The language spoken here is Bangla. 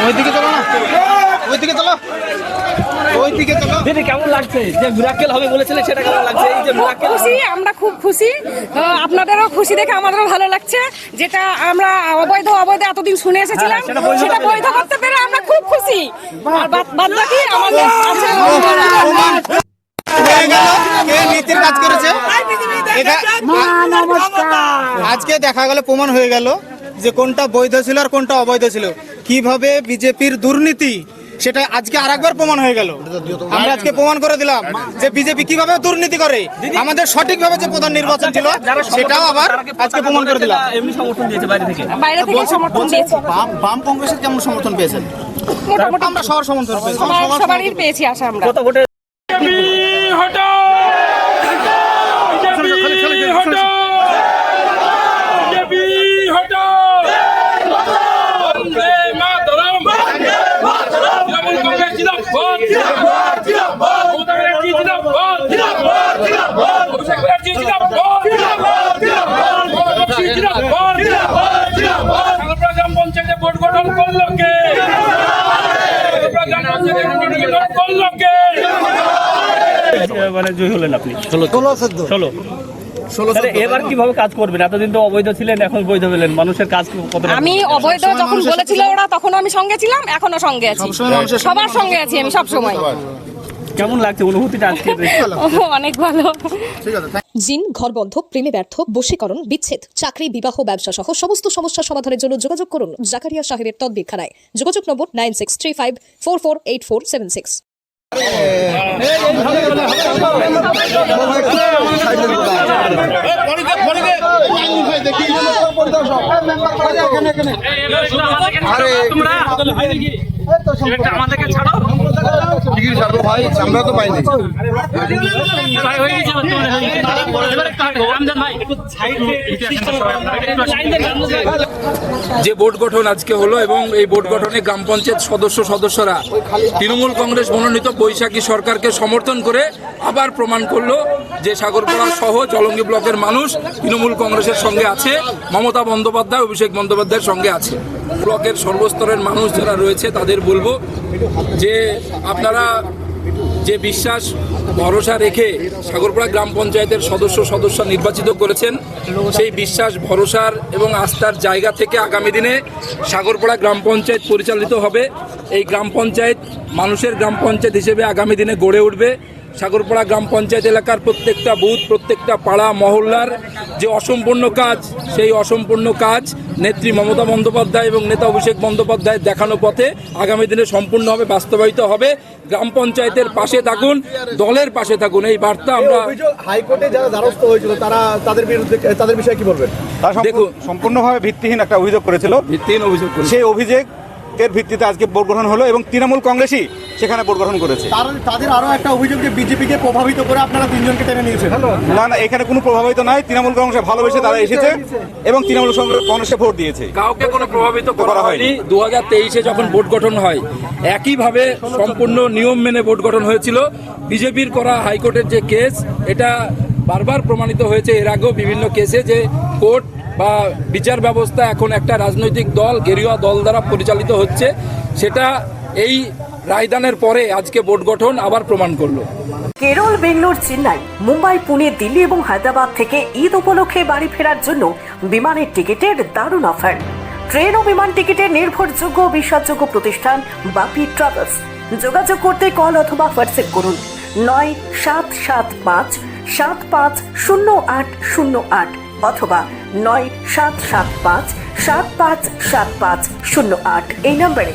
ওইদিকে চলো না ওইদিকে চলো ওইদিকে চলো দিদি কেমন লাগছে যে মিরাকেল হবে বলেছিলেন সেটা কেমন লাগছে এই যে মিরাকেল খুশি আমরা খুব খুশি আপনাদেরও খুশি দেখে আমাদেরও ভালো লাগছে যেটা আমরা অবৈধ অবৈধ এতদিন শুনে এসেছিলাম হ্যাঁ, সেটা বৈধ করতে পেরে আমরা খুব খুশি আর বাদ- বাদ বাকি আমাদের আছে প্রমাণ হয়ে গেল। কে নীতির কাজ করেছে? এটা- আজকে দেখা গেল প্রমাণ হয়ে গেল যে কোনটা বৈধ ছিল আর কোনটা অবৈধ ছিল। কীভাবে বিজেপির দুর্নীতি সেটা আজকে আরেকবার প্রমাণ হয়ে গেল। আমরা আজকে প্রমাণ করে দিলাম যে বিজেপি কীভাবে দুর্নীতি করে। আমাদের সঠিকভাবে যে প্রধান নির্বাচন ছিল সেটাও আবার আজকে প্রমাণ করে দিলাম। এমনি সমর্থন দিয়েছে বাইরে থেকে? বাইরে থেকে সমর্থন দিয়েছে। বাম বাম কংগ্রেসের কেমন সমর্থন পেয়েছেন? আমরা সবার সমর্থন পেয়েছি। সবারই পেয়েছি। আশা আমরা। পঞ্চায়েতে করল কে করল মানে জয় হলেন আপনি। ষোলো ষোলো তাহলে এবার কীভাবে কাজ করবেন? এতদিন তো অবৈধ ছিলেন এখন বৈধ হলেন। মানুষের কাজ কত আমি অবৈধ যখন বলেছিল ওরা তখন আমি সঙ্গে ছিলাম এখনও সঙ্গে আছি। সবার সঙ্গে আছি আমি সব সময় কেমন লাগছে অনুভূতিটা আজকে অনেক ভালো জিন ঘরবন্ধ প্রেমে ব্যর্থ বশীকরণ বিচ্ছেদ চাকরি বিবাহ ব্যবসা সহ সমস্ত সমস্যা সমাধানের জন্য যোগাযোগ করুন জাকারিয়া সাহেবের তদবিরখানায় যোগাযোগ number nine six three five four four eight four seven six আমাদেরকে ছাড়ো ভাই, আমরা তো পাইনি। যে বোর্ড গঠন আজকে হলো এবং এই বোর্ড গঠনে গ্রাম পঞ্চায়েত সদস্য, সদস্যরা তৃণমূল কংগ্রেস মনোনীত বৈশাখী সরকারকে সমর্থন করে আবার প্রমাণ করল যে সাগরপাড়া সহ চলঙ্গি ব্লকের মানুষ তৃণমূল কংগ্রেসের সঙ্গে আছে, মমতা বন্দ্যোপাধ্যায়, অভিষেক বন্দ্যোপাধ্যায়ের সঙ্গে আছে। ব্লকের সর্বস্তরের মানুষ যারা রয়েছে, তাদের বলব যে আপনারা যে বিশ্বাস, ভরসা রেখে সাগরপাড়া গ্রাম পঞ্চায়েতের সদস্য সদস্য নির্বাচিত করেছেন, সেই বিশ্বাস, ভরসার এবং আস্থার জায়গা থেকে আগামী দিনে সাগরপাড়া গ্রাম পঞ্চায়েত পরিচালিত হবে। এই গ্রাম পঞ্চায়েত মানুষের গ্রাম পঞ্চায়েত হিসেবে আগামী দিনে গড়ে উঠবে। সাগরপাড়া গ্রাম পঞ্চায়েত এলাকার প্রত্যেকটা বুথ প্রত্যেকটা পাড়া মহল্লার যে অসম্পূর্ণ কাজ সেই অসম্পূর্ণ কাজ নেত্রী মমতা বন্দ্যোপাধ্যায় এবং নেতা অভিষেক বন্দ্যোপাধ্যায়ের দেখানো পথে আগামী দিনে সম্পূর্ণভাবে বাস্তবায়িত হবে। গ্রাম পঞ্চায়েতের পাশে থাকুন দলের পাশে থাকুন এই বার্তা আমরা হাইকোর্টে যারা দ্বারস্থ হয়েছিল তারা তাদের বিরুদ্ধে তাদের বিষয়ে কি বলবেন? দেখুন। সম্পূর্ণভাবে ভিত্তিহীন একটা অভিযোগ করেছিল। ভিত্তিহীন অভিযোগ সেই সেই অভিযোগের ভিত্তিতে আজকে ভোট গ্রহণ হলো এবং তৃণমূল কংগ্রেসই সেখানে ভোট গ্রহণ করেছে। তাদের আরও একটা অভিযোগ যে বিজেপিকে প্রভাবিত করে আপনারা তিনজনকে টেনে নিয়েছেন। না না এখানে কোনো প্রভাবিত নাই। তৃণমূল কংগ্রেসে ভালোবেসে তারা এসেছে এবং তৃণমূল কংগ্রেসে ভোট দিয়েছে। কাউকে কোনো প্রভাবিত করা হয়নি। দু হাজার তেইশে যখন ভোট গঠন হয় একইভাবে সম্পূর্ণ নিয়ম মেনে ভোট গঠন হয়েছিল। বিজেপির করা হাইকোর্টের যে কেস এটা বারবার প্রমাণিত হয়েছে। এর আগেও বিভিন্ন কেসে যে কোর্ট বা বিচার ব্যবস্থা এখন একটা রাজনৈতিক দল, গেরুয়া দল দ্বারা পরিচালিত হচ্ছে। সেটা এই রায়দানের পরে আজকে ভোট গঠন আবার প্রমাণ করল। কেরল, বেঙ্গলোর, চেন্নাই, মুম্বাই, পুনে, দিল্লি এবং হায়দ্রাবাদ থেকে ঈদ উপলক্ষে বাড়ি ফেরার জন্য বিমানের টিকিটের দারুণ অফার। ট্রেন ও বিমান টিকিটের নির্ভরযোগ্য বিশ্বাসযোগ্য প্রতিষ্ঠান বাপি ট্রাভেলস। যোগাযোগ করতে কল অথবা হোয়াটসঅ্যাপ করুন। নয় সাত সাত পাঁচ সাত পাঁচ শূন্য আট শূন্য আট। অথবা নয় সাত সাত পাঁচ সাত পাঁচ সাত পাঁচ শূন্য আট এই নম্বরে।